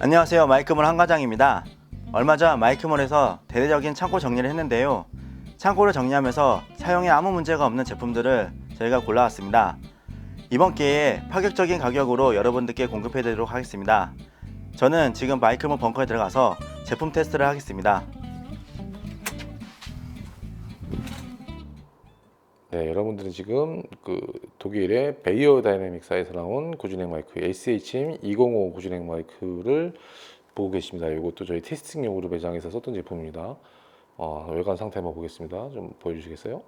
안녕하세요. 마이크몰 한과장입니다. 얼마 전 마이크몰에서 대대적인 창고 정리를 했는데요. 창고를 정리하면서 사용에 아무 문제가 없는 제품들을 저희가 골라왔습니다. 이번 기회에 파격적인 가격으로 여러분들께 공급해 드리도록 하겠습니다. 저는 지금 마이크몰 벙커에 들어가서 제품 테스트를 하겠습니다 네, 여러분들은 지금 그 독일의 베이어 다이내믹사에서 나온 고준행 마이크 SHM 205 고준행 마이크를 보고 계십니다. 이것도 저희 테스팅용으로 매장에서 썼던 제품입니다. 어, 외관 상태 한번 보겠습니다. 좀 보여주시겠어요?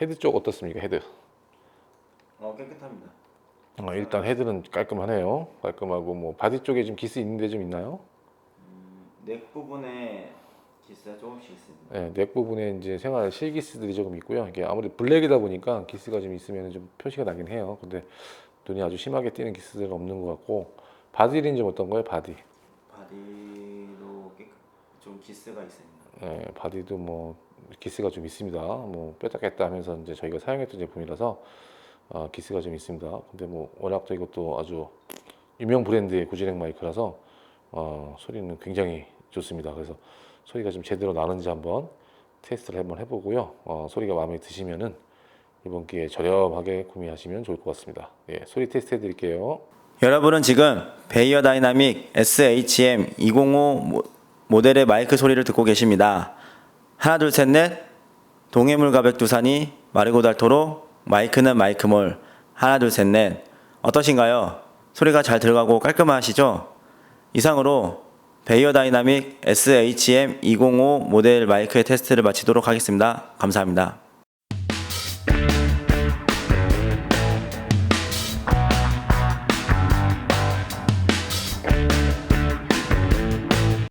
헤드 쪽 어떻습니까? 헤드. 어 깨끗합니다 어, 일단 헤드는 깔끔하네요. 깔끔하고 뭐 바디 쪽에 좀 기스 있는데 좀 있나요? 넥 부분에 기스가 조금씩 있습니다 네, 넥 부분에 이제 생활 실기스들이 조금 있고요. 이게 아무래도 블랙이다 보니까 기스가 좀 있으면 좀 표시가 나긴 해요. 근데 눈이 아주 심하게 띄는 기스들은 없는 것 같고 바디는 좀 어떤 거예요? 바디. 바디도 깨끗 좀 기스가 있습니다 네, 바디도 뭐 기스가 좀 있습니다. 뭐 깼다 하면서 이제 저희가 사용했던 제품이라서 어, 기스가 좀 있습니다. 근데 뭐 워낙 또 이것도 아주 유명 브랜드의 고지렉 마이크라서 어, 소리는 굉장히 좋습니다. 그래서 소리가 좀 제대로 나는지 한번 테스트를 한번 해보고요. 어, 소리가 마음에 드시면은 이번 기회에 저렴하게 구매하시면 좋을 것 같습니다. 예, 소리 테스트 해드릴게요. 여러분은 지금 베이어 다이나믹 SHM 205 모- 모델의 마이크 소리를 듣고 계십니다. 하나 둘 셋 넷 동해물 가백 두산이 마르고 닳도록 마이크는 마이크몰 하나 둘 셋 넷 어떠신가요? 소리가 잘 들어가고 깔끔하시죠? 이상으로 베이어 다이나믹 SHM 205 모델 마이크의 테스트를 마치도록 하겠습니다. 감사합니다.